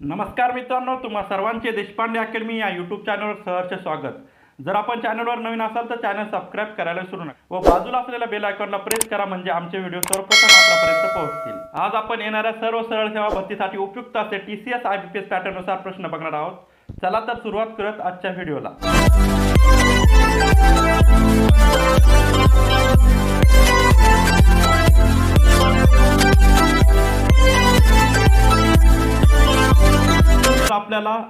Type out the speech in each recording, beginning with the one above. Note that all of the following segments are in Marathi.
नमस्कार मित्रांनो तुम्हा सर्वांचे देशपांडे अकॅडमी या यूट्यूब चॅनलवर सहर्ष स्वागत. जर आपण चॅनलवर नवीन असाल तर चॅनल सबस्क्राईब करायला विसरू नका. व बाजूला असलेल्या बेल आयकॉनला प्रेस करा म्हणजे आमचे व्हिडिओ सर्वप्रथम आपल्यापर्यंत पोहोचतील. आज आपण येणाऱ्या सर्व सरळ सेवा भरतीसाठी उपयुक्त असे T C S I B P S पॅटर्ननुसार प्रश्न बघणार आहोत. चला तर सुरुवात करत आजच्या व्हिडिओला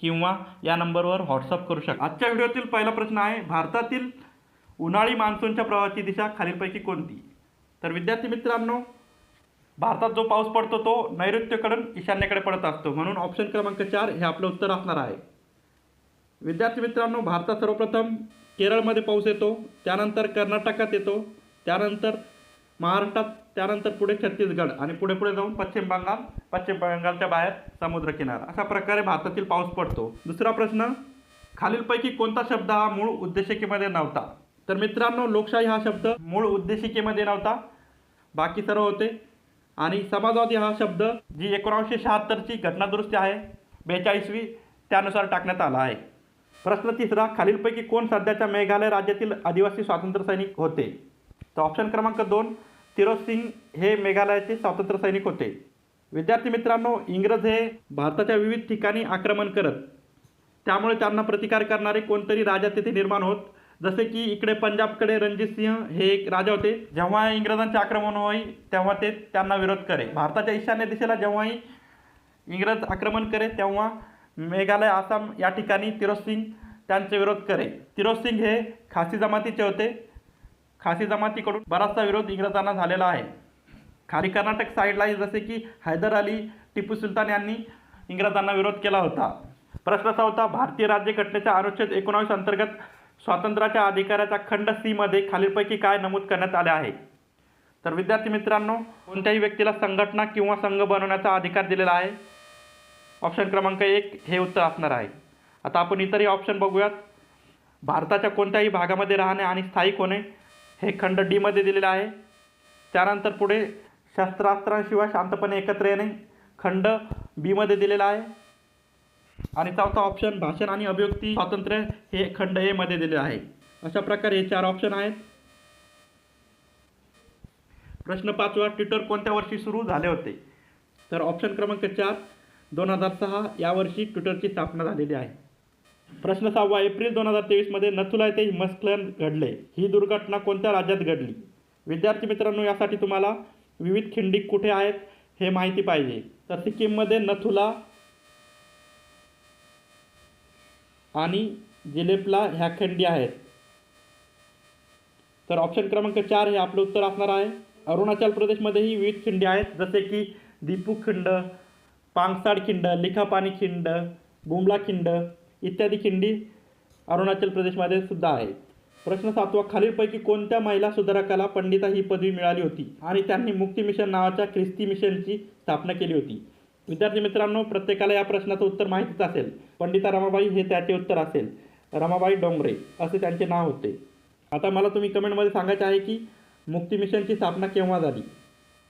किंवा या नंबरवर व्हॉट्सअप करू शकता. आजच्या व्हिडिओतील पहिला प्रश्न आहे भारतातील उन्हाळी मान्सूनच्या प्रवाहाची दिशा खालीलपैकी कोणती? तर विद्यार्थी मित्रांनो भारतात जो पाऊस पडतो तो नैऋत्यकडून ईशान्येकडे पडत असतो. म्हणून ऑप्शन क्रमांक चार हे आपलं उत्तर असणार आहे. विद्यार्थी मित्रांनो भारतात सर्वप्रथम केरळमध्ये पाऊस येतो त्यानंतर कर्नाटकात येतो त्यानंतर महाराष्ट्रात त्यानंतर पुढे छत्तीसगड आणि पुढे पुढे जाऊन पश्चिम बंगाल पश्चिम बंगालच्या बाहेर समुद्रकिनारा. अशा प्रकारे भारतातील पाऊस पडतो. दुसरा प्रश्न खालीलपैकी कोणता शब्द हा मूळ उद्देशिकेमध्ये नव्हता? तर मित्रांनो लोकशाही हा शब्द मूळ उद्देशिकेमध्ये नव्हता. बाकी सर्व होते. आणि समाजवादी हा शब्द जी एकोणावीसशे शहात्तरची घटनादुरुस्ती आहे बेचाळीसवी त्यानुसार टाकण्यात आला आहे. प्रश्न तिसरा खालीलपैकी कोण सध्याच्या मेघालय राज्यातील आदिवासी स्वातंत्र्य सैनिक होते? तर ऑप्शन क्रमांक दोन तिरोज सिंग हे मेघालयाचे स्वातंत्र्य सैनिक होते. विद्यार्थी मित्रांनो इंग्रज हे भारताच्या विविध ठिकाणी आक्रमण करत त्यामुळे त्यांना प्रतिकार करणारे कोणतरी राजा तिथे निर्माण होत. जसे की इकडे पंजाबकडे रणजित सिंह हे एक राजा होते. जेव्हा इंग्रजांचे आक्रमण होई तेव्हा ते त्यांना विरोध करे. भारताच्या ईशान्य दिशेला जेव्हाही इंग्रज आक्रमण करे तेव्हा मेघालय आसाम या ठिकाणी तिरोज सिंग त्यांचे विरोध करे. तिरोज सिंग हे खासी जमातीचे होते. खासी जमातीकडून बराचसा विरोध इंग्रजांना झालेला आहे. खाली कर्नाटक साईडला जसे की हैदर अली टिपू सुलतान यांनी इंग्रजांना विरोध केला होता. प्रश्न असा होता भारतीय राज्यघटनेच्या अनुच्छेद एकोणावीस अंतर्गत स्वातंत्र्याच्या अधिकाराच्या खंड सीमध्ये खालीलपैकी काय नमूद करण्यात आले आहे? तर विद्यार्थी मित्रांनो कोणत्याही व्यक्तीला संघटना किंवा संघ बनवण्याचा अधिकार दिलेला आहे? ऑप्शन क्रमांक एक हे उत्तर असणार आहे. आता आपण इतरही ऑप्शन बघूयात. भारताच्या कोणत्याही भागामध्ये राहणे आणि स्थायिक होणे हे खंड डीमध्ये दिलेलं आहे. त्यानंतर पुढे शस्त्रास्त्रांशिवाय शांतपणे एकत्र येणे. खंड बीमध्ये दिलेला आहे. आणि चौथा ऑप्शन भाषण आणि अभिव्यक्ती स्वातंत्र्य हे खंड एमध्ये दिले आहे. अशा प्रकारे हे चार ऑप्शन आहेत. प्रश्न पाचवा ट्विटर कोणत्या वर्षी सुरू झाले होते? तर ऑप्शन क्रमांक चार दोन हजार सहा या वर्षी ट्विटरची स्थापना झालेली आहे. प्रश्न सहावा एप्रिल दोन हजार तेवीसमध्ये नथुला येथे हिमस्खलन घडले. ही दुर्घटना कोणत्या राज्यात घडली? विद्यार्थी मित्रांनो यासाठी तुम्हाला विविध खिंडी कुठे आहेत हे माहिती पाहिजे. तर सिक्कीममध्ये नथुला आणि जिलेपला ह्या खिंडी आहेत. तर ऑप्शन क्रमांक चार हे आपलं उत्तर असणार आहे. अरुणाचल प्रदेशमध्येही विविध खिंडी आहेत जसे की दीपू खिंड पांगसाड खिंड लिखापानी खिंड बुमला खिंड इत्यादी खिंडी अरुणाचल प्रदेशमध्ये सुद्धा आहेत. प्रश्न सातवा खालीलपैकी कोणत्या महिला सुधारकाला पंडिता ही पदवी मिळाली होती? आणि त्यांनी मुक्ती मिशन नावाच्या ख्रिस्ती मिशनची स्थापना केली होती. विद्यार्थी मित्रांनो प्रत्येकाला या प्रश्नाचं उत्तर माहितीच असेल. पंडिता रमाबाई हे त्याचे उत्तर असेल. रमाबाई डोंगरे असे त्यांचे नाव होते. आता मला तुम्ही कमेंटमध्ये सांगायचे आहे की मुक्ती मिशनची स्थापना केव्हा झाली?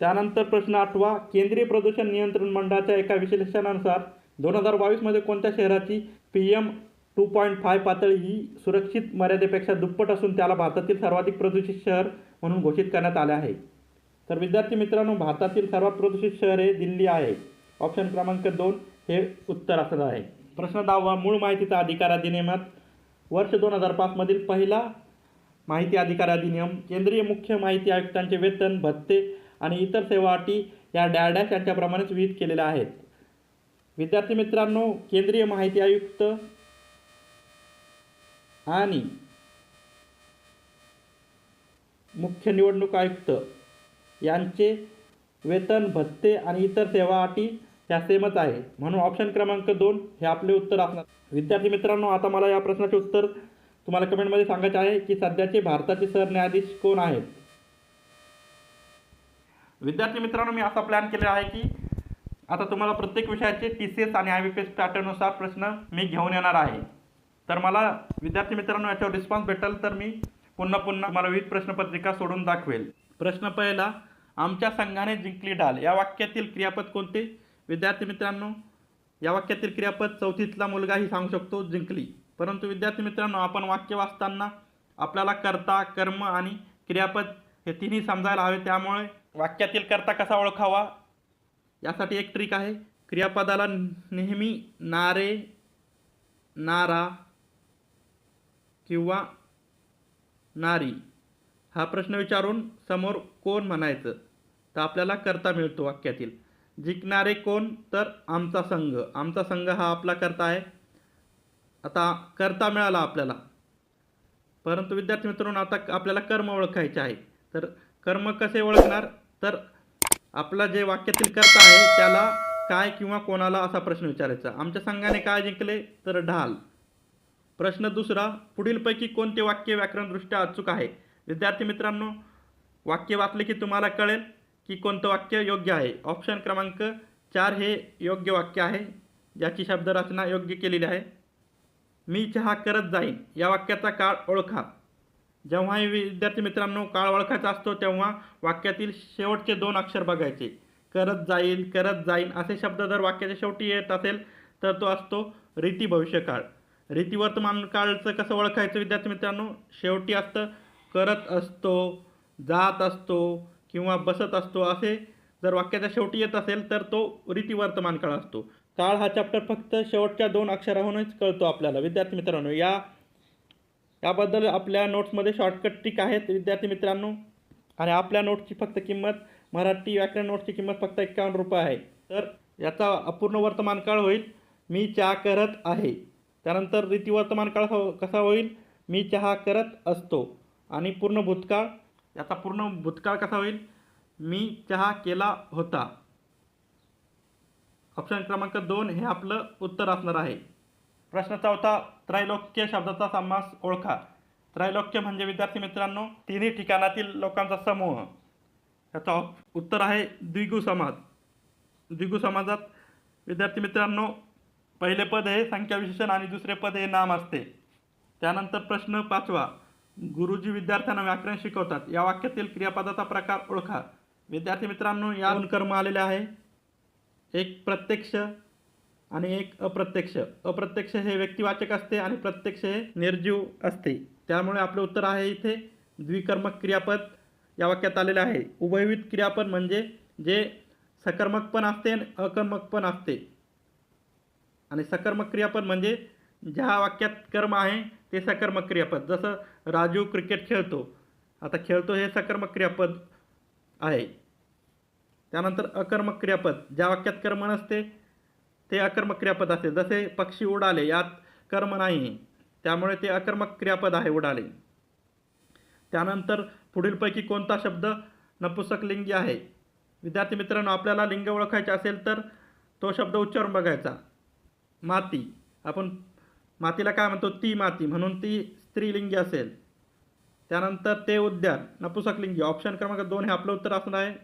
त्यानंतर प्रश्न आठवा केंद्रीय प्रदूषण नियंत्रण मंडळाच्या एका विश्लेषणानुसार दोन हजार बावीसमध्ये कोणत्या शहराची P M two point five पातळी ही सुरक्षित मर्यादेपेक्षा दुप्पट असून त्याला भारतातील सर्वाधिक प्रदूषित शहर म्हणून घोषित करण्यात आले आहे. तर विद्यार्थी मित्रांनो भारतातील सर्वात प्रदूषित शहर हे दिल्ली आहे. ऑप्शन क्रमांक दोन हे उत्तर असणार आहे. प्रश्न दहावा मूळ माहितीचा अधिकार अधिनियमात वर्ष दोन हजार पाचमधील पहिला माहिती अधिकार अधिनियम केंद्रीय मुख्य माहिती आयुक्तांचे वेतन भत्ते आणि इतर सेवा अटी या डॅडॅश यांच्याप्रमाणेच विहित केलेल्या आहेत. विद्यार्थी मित्रांनो केंद्रीय माहिती आयुक्त आणि मुख्य निवडणूक आयुक्त यांचे वेतन भत्ते आणि इतर सेवा अटी ह्या सेमच आहे. म्हणून ऑप्शन क्रमांक दोन हे आपले उत्तर असणार विद्यार्थी मित्रांनो आता मला या प्रश्नाचे उत्तर तुम्हाला कमेंटमध्ये सांगायचे आहे की सध्याचे भारताचे सरन्यायाधीश कोण आहेत? विद्यार्थी मित्रांनो मी असा प्लॅन केला आहे की आता तुम्हाला प्रत्येक विषयाचे टी सी एस आणि आय बी पी एस पॅटर्ननुसार प्रश्न मी घेऊन येणार आहे. तर मला विद्यार्थी मित्रांनो याच्यावर रिस्पॉन्स भेटेल तर मी पुन्हा पुन्हा मला विविध प्रश्नपत्रिका सोडून दाखवेल. प्रश्न पहिला आमच्या संघाने जिंकली डाल. या वाक्यातील क्रियापद कोणते? विद्यार्थी मित्रांनो या वाक्यातील क्रियापद चौथीतला मुलगाही सांगू शकतो जिंकली. परंतु विद्यार्थी मित्रांनो आपण वाक्य वाचताना आपल्याला कर्ता कर्म आणि क्रियापद हे तिन्ही समजायला हवे. त्यामुळे वाक्यातील कर्ता कसा ओळखावा? यासाठी एक ट्रिक आहे. क्रियापदाला नेहमी नारे नारा किंवा नारी हा प्रश्न विचारून समोर कोण म्हणायचं? तर आपल्याला कर्ता मिळतो वाक्यातील. जिंकणारे कोण? तर आमचा संघ. आमचा संघ हा आपला कर्ता आहे. आता कर्ता मिळाला आपल्याला. परंतु विद्यार्थी मित्रांनो आता आपल्याला कर्म ओळखायचे आहे. तर कर्म कसे ओळखणार? तर आपला जे वाक्यातील कर्ता आहे त्याला काय किंवा कोणाला असा प्रश्न विचारायचा? आमच्या संघाने काय जिंकले? तर ढाल. प्रश्न दुसरा पुढीलपैकी कोणते वाक्य व्याकरणदृष्ट्या अचूक आहे? विद्यार्थी मित्रांनो वाक्य वाचले की तुम्हाला कळेल की कोणतं वाक्य योग्य आहे. ऑप्शन क्रमांक चार हे योग्य वाक्य आहे. ज्याची शब्दरचना योग्य केलेली आहे. मी चहा करत जाईन. या वाक्याचा काळ ओळखा. जेव्हाही विद्यार्थी मित्रांनो काळ ओळखायचा असतो तेव्हा वाक्यातील शेवटचे दोन अक्षर बघायचे. करत जाईल करत जाईन असे शब्द जर वाक्याच्या शेवटी येत असेल तर तो असतो रीती भविष्यकाळ. रीती वर्तमान काळचं कसं ओळखायचं विद्यार्थी मित्रांनो? शेवटी असतं करत असतो जात असतो किंवा बसत असतो असे जर वाक्याच्या शेवटी येत असेल तर तो रीती वर्तमान काळ असतो. काळ हा चॅप्टर फक्त शेवटच्या दोन अक्षराहूनच कळतो आपल्याला. विद्यार्थी मित्रांनो या याबद्दल आपल्या नोट्समध्ये शॉर्टकट ट्रिक आहेत विद्यार्थी मित्रांनो. आणि आपल्या नोटची फक्त किंमत मराठी व्याकरण नोटची किंमत फक्त एक्कावन्न रुपये आहे. तर याचा अपूर्ण वर्तमान काळ होईल मी चहा करत आहे. त्यानंतर रीती वर्तमान काळ हो- कसा होईल मी चहा करत असतो. आणि पूर्ण भूतकाळ याचा पूर्ण भूतकाळ कसा होईल मी चहा केला होता. ऑप्शन क्रमांक दोन हे आपलं उत्तर असणार आहे. प्रश्न चौथा त्रैलोक्य शब्दाचा समास ओळखा. त्रैलोक्य म्हणजे विद्यार्थी मित्रांनो तिन्ही ठिकाणातील लोकांचा समूह. याचा उत्तर आहे द्विगु समाज. द्विगु समाजात विद्यार्थी मित्रांनो पहिले पद हे संख्याविशेषण आणि दुसरे पद हे नाम असते. त्यानंतर प्रश्न पाचवा गुरुजी विद्यार्थ्यांना व्याकरण शिकवतात. या वाक्यातील क्रियापदाचा प्रकार ओळखा. विद्यार्थी मित्रांनो या कर्म आलेले आहे. एक प्रत्यक्ष आणि एक अप्रत्यक्ष. अप्रत्यक्ष हे व्यक्तिवाचक असते आणि प्रत्यक्ष हे निर्जीव असते. त्यामुळे आपलं उत्तर आहे इथे द्विकर्मक क्रियापद या वाक्यात आलेले आहे. उभयविध क्रियापद म्हणजे जे सकर्मक पण असते आणि अकर्मक पण असते. आणि सकर्मक क्रियापद म्हणजे ज्या वाक्यात कर्म आहे ते सकर्मक क्रियापद. जसं राजू क्रिकेट खेळतो. आता खेळतो हे सकर्मक क्रियापद आहे. त्यानंतर अकर्मक क्रियापद. ज्या वाक्यात कर्म नसते ते अकर्मक क्रियापद असते जसे पक्षी उडाले यात कर्म नाही. त्यामुळे ते अकर्मक क्रियापद आहे उडाले. त्यानंतर पुढीलपैकी कोणता शब्द? नपुसकलिंगी आहे. विद्यार्थी मित्रांनो आपल्याला लिंग ओळखायचे असेल तर तो शब्द उच्चारून बघायचा. माती. आपण मातीला काय म्हणतो? ती माती. म्हणून ती स्त्रीलिंगी असेल. त्यानंतर ते उद्यान. नपुसकलिंगी ऑप्शन क्रमांक दोन हे आपलं उत्तर असणार आहे.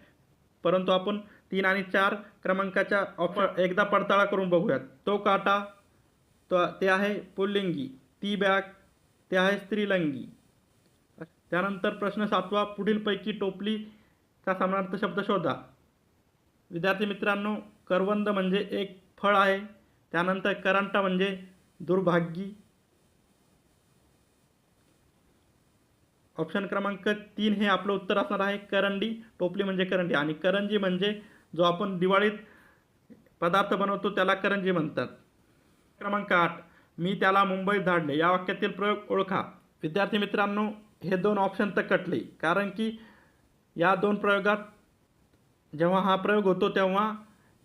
परंतु आपण तीन आणि चार क्रमांकाच्या ऑप्शन एकदा पडताळा करून बघूयात. तो काटा तो ते आहे पुल्लिंगी. ती बॅग ते आहे स्त्रीलिंगी. त्यानंतर प्रश्न सातवा पुढीलपैकी टोपलीचा समानार्थ शब्द शोधा. विद्यार्थी मित्रांनो करवंद म्हणजे एक फळ आहे. त्यानंतर करंटा म्हणजे दुर्भाग्यी. ऑप्शन क्रमांक तीन हे आपलं उत्तर असणार आहे. करंडी टोपली म्हणजे करंडी. आणि करंजी म्हणजे जो आपण दिवाळीत पदार्थ बनवतो त्याला करंजी म्हणतात. क्रमांक आठ मी त्याला मुंबईत धाडले. या वाक्यातील प्रयोग ओळखा. विद्यार्थी मित्रांनो हे दोन ऑप्शन तर कटले. कारण की या दोन प्रयोगात जेव्हा हा प्रयोग होतो तेव्हा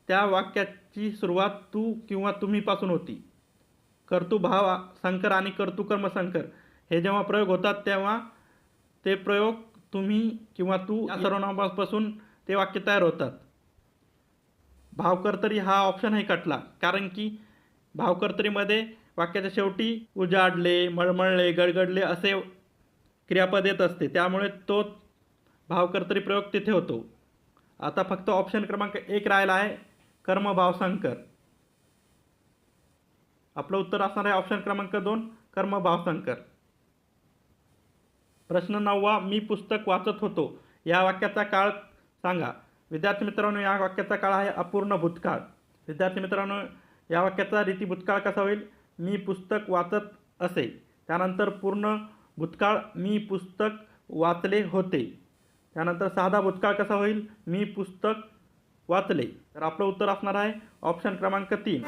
त्या वाक्याची सुरुवात तू किंवा तुम्हीपासून होती. कर्तुभाव संकर आणि कर्तू संकर. हे जेव्हा प्रयोग होतात तेव्हा ते प्रयोग तुम्ही किंवा तू या सर्वनामापासून ते वाक्य तयार होतात. भावकर्तरी हा ऑप्शनही कटला. कारण की भावकर्तरीमध्ये वाक्याच्या शेवटी उजाडले मळमळले गडगडले असे क्रियापद येत असते. त्यामुळे तो भावकर्तरी प्रयोग तिथे होतो. आता फक्त ऑप्शन क्रमांक एक राहिला आहे कर्म भावसंकर आपलं उत्तर असणार आहे ऑप्शन क्रमांक दोन कर्म भावसंकर प्रश्न नववा मी पुस्तक वाचत होतो. या वाक्याचा काळ सांगा. विद्यार्थी मित्रांनो या वाक्याचा काळ आहे अपूर्ण भूतकाळ. विद्यार्थी मित्रांनो या वाक्याचा रीती भूतकाळ कसा होईल? मी पुस्तक वाचत असे. त्यानंतर पूर्ण भूतकाळ मी पुस्तक वाचले होते. त्यानंतर साधा भूतकाळ कसा होईल? मी पुस्तक वाचले. तर आपलं उत्तर असणार आहे ऑप्शन क्रमांक तीन.